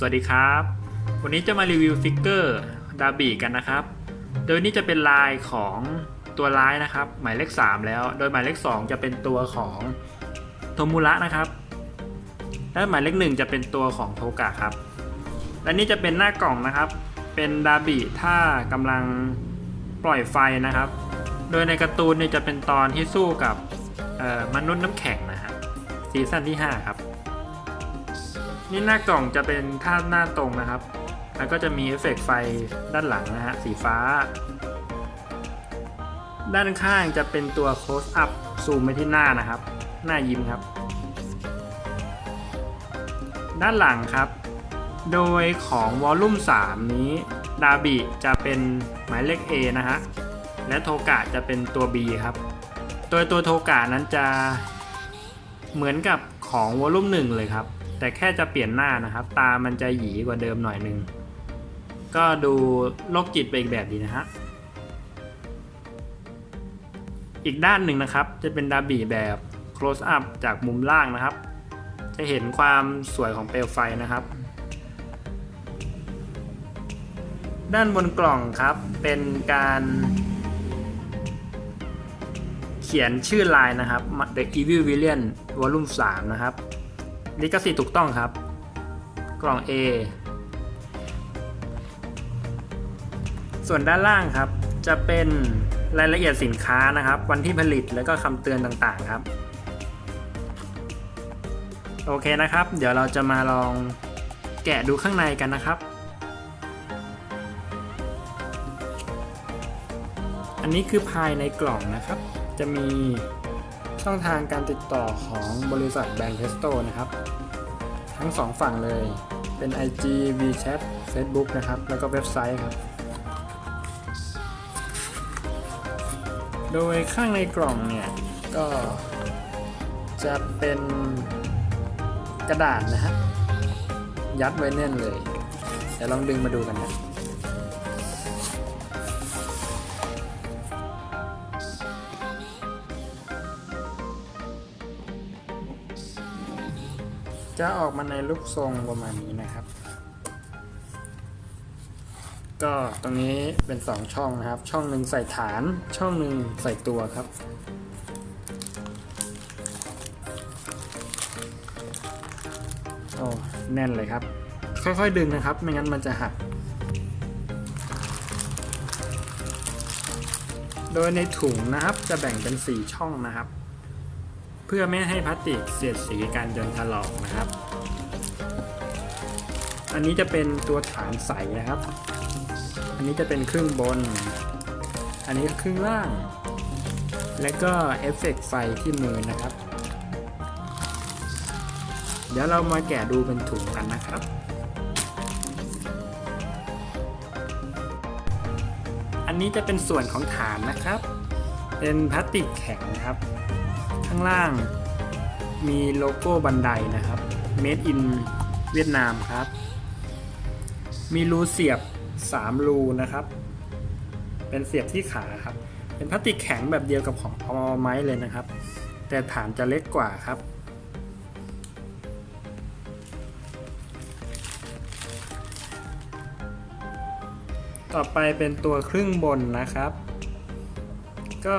สวัสดีครับ วันนี้จะมารีวิวฟิกเกอร์ดาบีกันนะครับ โดยนี้จะเป็นลายของตัวร้ายนะครับ หมายเลข 3 แล้ว โดยหมายเลข 2 จะเป็นตัวของโทมุระนะครับ และหมายเลข 1 จะเป็นตัวของโทกะครับ และนี่จะเป็นหน้ากล่องนะครับ เป็นดาบีถ้ากำลังปล่อยไฟนะครับ โดยในการ์ตูนเนี่ยจะเป็นตอนที่สู้กับมนุษย์น้ำแข็งนะฮะซีซั่นที่ 5 ครับ นี่หน้ากล่องจะเป็นท่าหน้าตรงนะครับ แล้วก็จะมีเอฟเฟกต์ไฟด้านหลังนะฮะสีฟ้า ด้านข้างจะเป็นตัว close up ซูมไปที่หน้านะครับ หน้ายิ้มครับ ด้านหลังครับ โดยของวอลลุ่ม 3 นี้ดาบิจะเป็นหมายเลข A นะฮะ และโทกะจะเป็นตัว B ครับโดยตัวโทกะนั้นจะเหมือนกับของวอลลุ่ม 1 เลยครับ แต่แค่จะเปลี่ยนหน้านะครับ ตามันจะหยีกว่าเดิมหน่อยนึง ก็ดูโรคจิตไปอีกแบบดีนะฮะ อีกด้านหนึ่งนะครับ จะเป็นดาบีแบบ close up จากมุมล่างนะครับ จะเห็นความสวยของเปลวไฟนะครับ ด้านบนกล่องครับ เป็นการเขียนชื่อลายนะครับ The Evil Villain Volume 3 นะครับ ลิขสิทธิ์ถูกต้องครับ กล่อง A ส่วนด้านล่างครับ จะเป็นรายละเอียดสินค้านะครับ วันที่ผลิตแล้วก็คำเตือนต่างๆครับ โอเคนะครับ เดี๋ยวเราจะมาลองแกะดูข้างในกันนะครับ อันนี้คือภายในกล่องนะครับ จะมี ช่องทางการติดต่อของบริษัทแบรนด์เทสโตนะครับ ทั้งสองฝั่งเลยเป็น IG WeChat Facebook นะครับ แล้วก็เว็บไซต์ครับ โดยข้างในกล่องเนี่ย ก็จะเป็นกระดาษนะฮะยัดไว้แน่นเลย เดี๋ยวลองดึงมาดูกันนะ จะออกมาในรูปทรงประมาณนี้นะครับ ก็ตรงนี้เป็น 2 ช่องนะครับ ช่องหนึ่งใส่ฐาน ช่องหนึ่งใส่ตัวครับโอ้แน่นเลยครับ ค่อยๆดึงนะครับ ไม่งั้นมันจะหัก โดยในถุงนะครับจะแบ่งเป็น 4 ช่องนะครับ เพื่อไม่ให้พลาสติกเสียดสีกันจนถลอกนะครับ อันนี้จะเป็นตัวฐานใสนะครับ อันนี้จะเป็นครึ่งบน อันนี้ครึ่งล่าง และก็เอฟเฟกต์ไฟที่มือนะครับ เดี๋ยวเรามาแกะดูเป็นถุงกันนะครับอันนี้จะเป็นส่วนของฐานนะครับ เป็นพลาสติกแข็งนะครับ ข้างล่าง มีโลโก้บันไดนะครับ Made in เวียดนามครับ มีรูเสียบ 3 รูนะครับ เป็นเสียบที่ขาครับ เป็นพลาสติกแข็งแบบเดียวกับของออไม้เลยนะครับ แต่ฐานจะเล็กกว่าครับต่อไปเป็นตัวครึ่งบนนะครับ ก็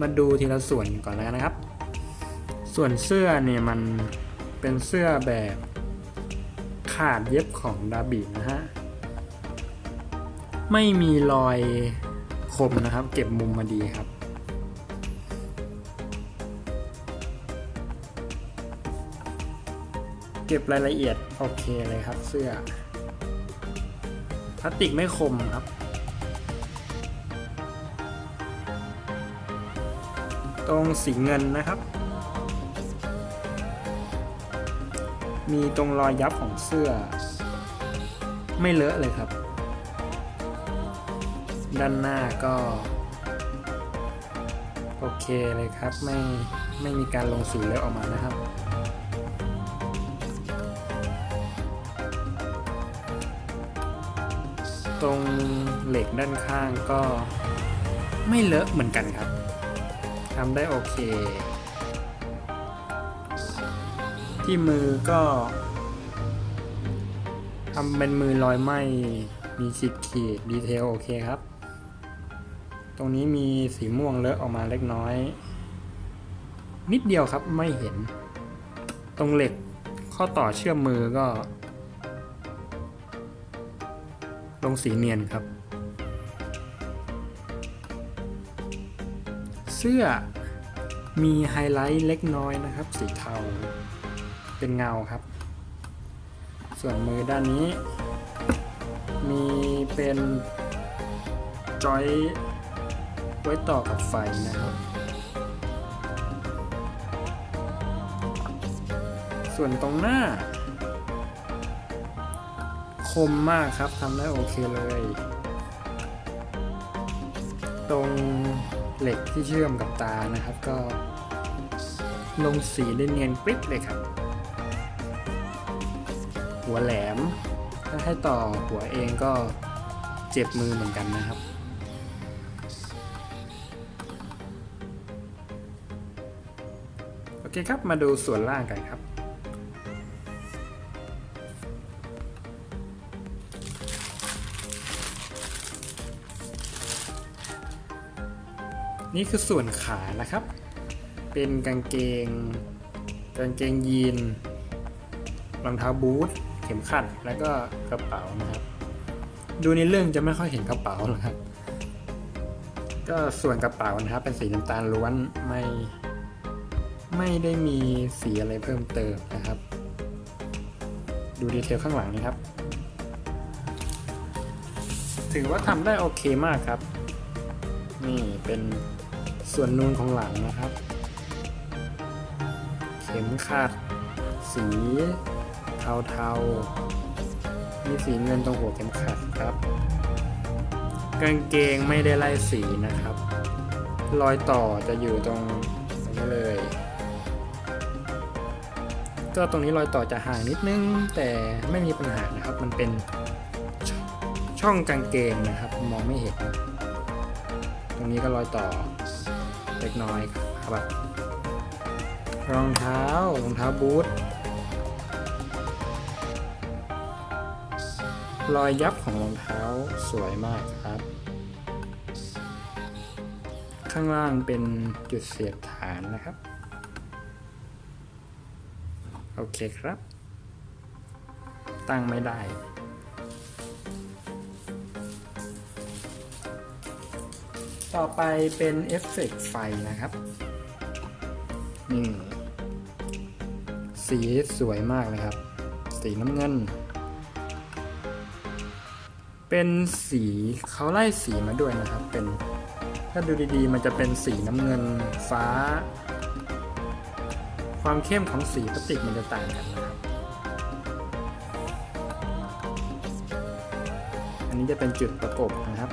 มาดูทีละส่วนก่อนแล้วนะครับ ส่วนเสื้อเนี่ยมันเป็นเสื้อแบบขาดเย็บของดาบินะฮะ ไม่มีรอยคมนะครับ เก็บมุมมาดีครับ เก็บรายละเอียดโอเคเลยครับเสื้อ พลาสติกไม่คมครับ ตรงสีเงินนะครับ มีตรงรอยยับของเสื้อ ไม่เลอะเลยครับ ด้านหน้าก็ โอเคเลยครับ ไม่ไม่มีการลงสีเลอะออกมานะครับตรงเหล็กด้านข้างก็ไม่เลอะเหมือนกันครับ ทำได้โอเค ที่มือก็ทำเป็นมือรอยไหมมีขีดขีดดีเทลโอเคครับ ตรงนี้มีสีม่วงเลอะออกมาเล็กน้อย นิดเดียวครับไม่เห็น ตรงเหล็กข้อต่อเชื่อมมือก็ ลงสีเนียนครับ สื้อมีไฮไลท์เล็กน้อยนะครับ สีเทา เป็นเงาครับ ส่วนมือด้านนี้ มีเป็นจอยไว้ต่อกับไฟนะครับ ส่วนตรงหน้า คมมากครับทำได้โอเคเลย ตรง เหล็กที่เชื่อมกับตานะครับ ก็ลงสีได้เนียนกริบเลยครับ หัวแหลม ถ้าให้ต่อหัวเองก็เจ็บมือเหมือนกันนะครับโอเคครับมาดูส่วนล่างกันครับ นี่คือส่วนขานะครับ เป็นกางเกง กางเกงยีนรองเท้าบูทเข็มขัดแล้วก็กระเป๋านะครับ ดูในเรื่องจะไม่ค่อยเห็นกระเป๋าหรอกครับ ก็ส่วนกระเป๋านะครับ เป็นสีน้ำตาลล้วนไม่ไม่ได้มีสีอะไรเพิ่มเติมนะครับ ดูดีเทลข้างหลังนี้ครับ ถือว่าทำได้โอเคมากครับ นี่เป็น ส่วนนูนของหลังนะครับ เข็มขัด สีเทาๆมีสีเงินตรงหัวเข็มขัดครับ กางเกงไม่ได้ไล่สีนะครับ รอยต่อจะอยู่ตรงตรงนี้เลย ก็ตรงนี้รอยต่อจะห่างนิดนึง แต่ไม่มีปัญหานะครับ มันเป็นชช่องกางเกงนะครับ มองไม่เห็น ตรงนี้ก็รอยต่อ เล็กน้อยครับรองเท้ารองเท้าบูทรอยยับของรองเท้าสวยมากครับ ข้างล่างเป็นจุดเสียบฐานนะครับ โอเคครับ ตั้งไม่ได้ ต่อไปเป็นเอฟเฟกต์ไฟนะครับ นี่ สีสวยมากเลยครับ สีน้ำเงิน เป็นสีเขาไล่สีมาด้วยนะครับ เป็นถ้าดูดีๆ มันจะเป็นสีน้ำเงินฟ้า ความเข้มของสีพลาสติกมันจะต่างกันนะครับ อันนี้จะเป็นจุดประกบนะครับ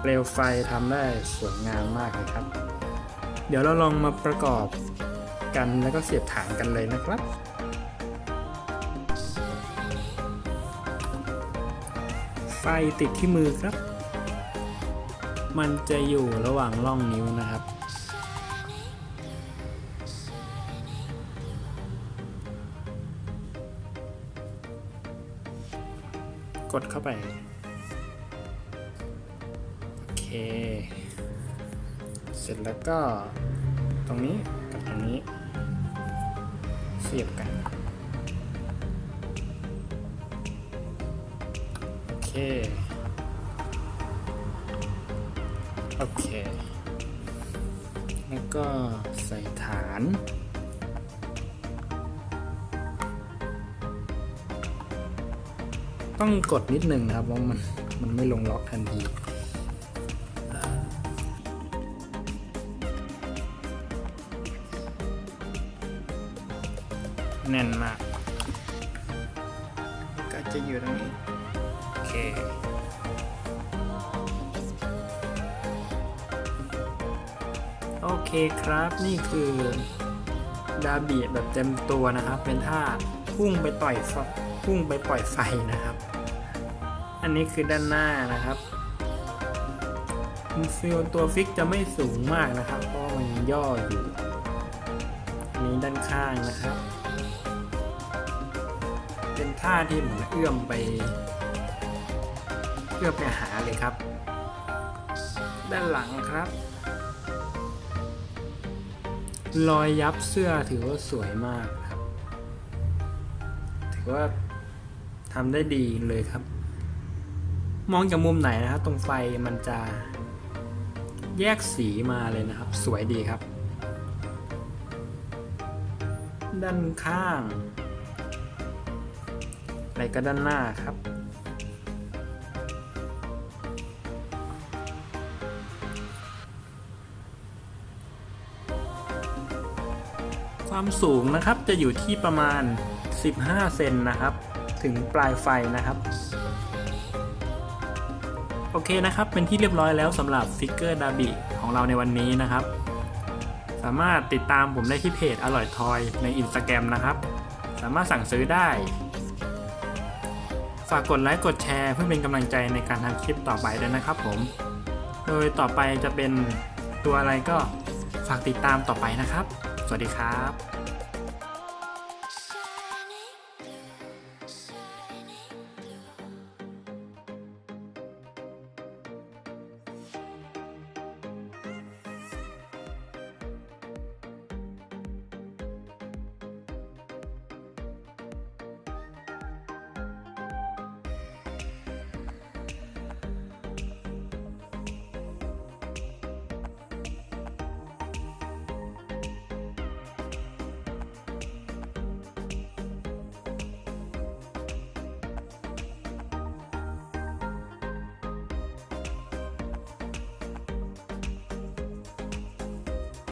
เปลวไฟทำได้สวยงามมากเลยครับ เดี๋ยวเราลองมาประกอบกันแล้วก็เสียบฐานกันเลยนะครับ ไฟติดที่มือครับ มันจะอยู่ระหว่างร่องนิ้วนะครับกดเข้าไป เคเสร็จแล้วก็ตรงนี้กับตรงนี้ เสียบกัน โอเค โอเค แล้วก็ใส่ฐานต้องกดนิดนึงนะครับเพราะมันมันไม่ลงล็อกทันที แน่นมาก ก็จะอยู่ตรงนี้ โอเค โอเคครับนี่คือดาบีแบบเต็มตัวนะครับ เป็นท่าพุ่งไปต่อยไฟพุ่งไปปล่อยไฟนะครับ อันนี้คือด้านหน้านะครับฟิลตัวฟิกจะไม่สูงมากนะครับ เพราะมันย่ออยู่ อันนี้ด้านข้างนะครับเเป็นท่าที่เหมือนเอื้อมไป เอื้อมไปหาเลยครับ ด้านหลังครับ รอยยับเสื้อถือว่าสวยมากครับ ถือว่าทำได้ดีเลยครับ มองจากมุมไหนนะครับตรงไฟมันจะแยกสีมาเลยนะครับ สวยดีครับ ด้านข้าง อะไรก็ด้านหน้าครับ ความสูงนะครับจะอยู่ที่ประมาณ 15 เซนนะครับ ถึงปลายไฟนะครับ โอเคนะครับ เป็นที่เรียบร้อยแล้วสำหรับฟิกเกอร์ดาบิของเราในวันนี้นะครับ สามารถติดตามผมได้ที่เพจอร่อยทอยในอินสตาแกรมนะครับ สามารถสั่งซื้อได้ ฝากกดไลค์กดแชร์เพื่อเป็นกำลังใจในการทำคลิปต่อไปด้วยนะครับผม โดยต่อไปจะเป็นตัวอะไรก็ฝากติดตามต่อไปนะครับ สวัสดีครับ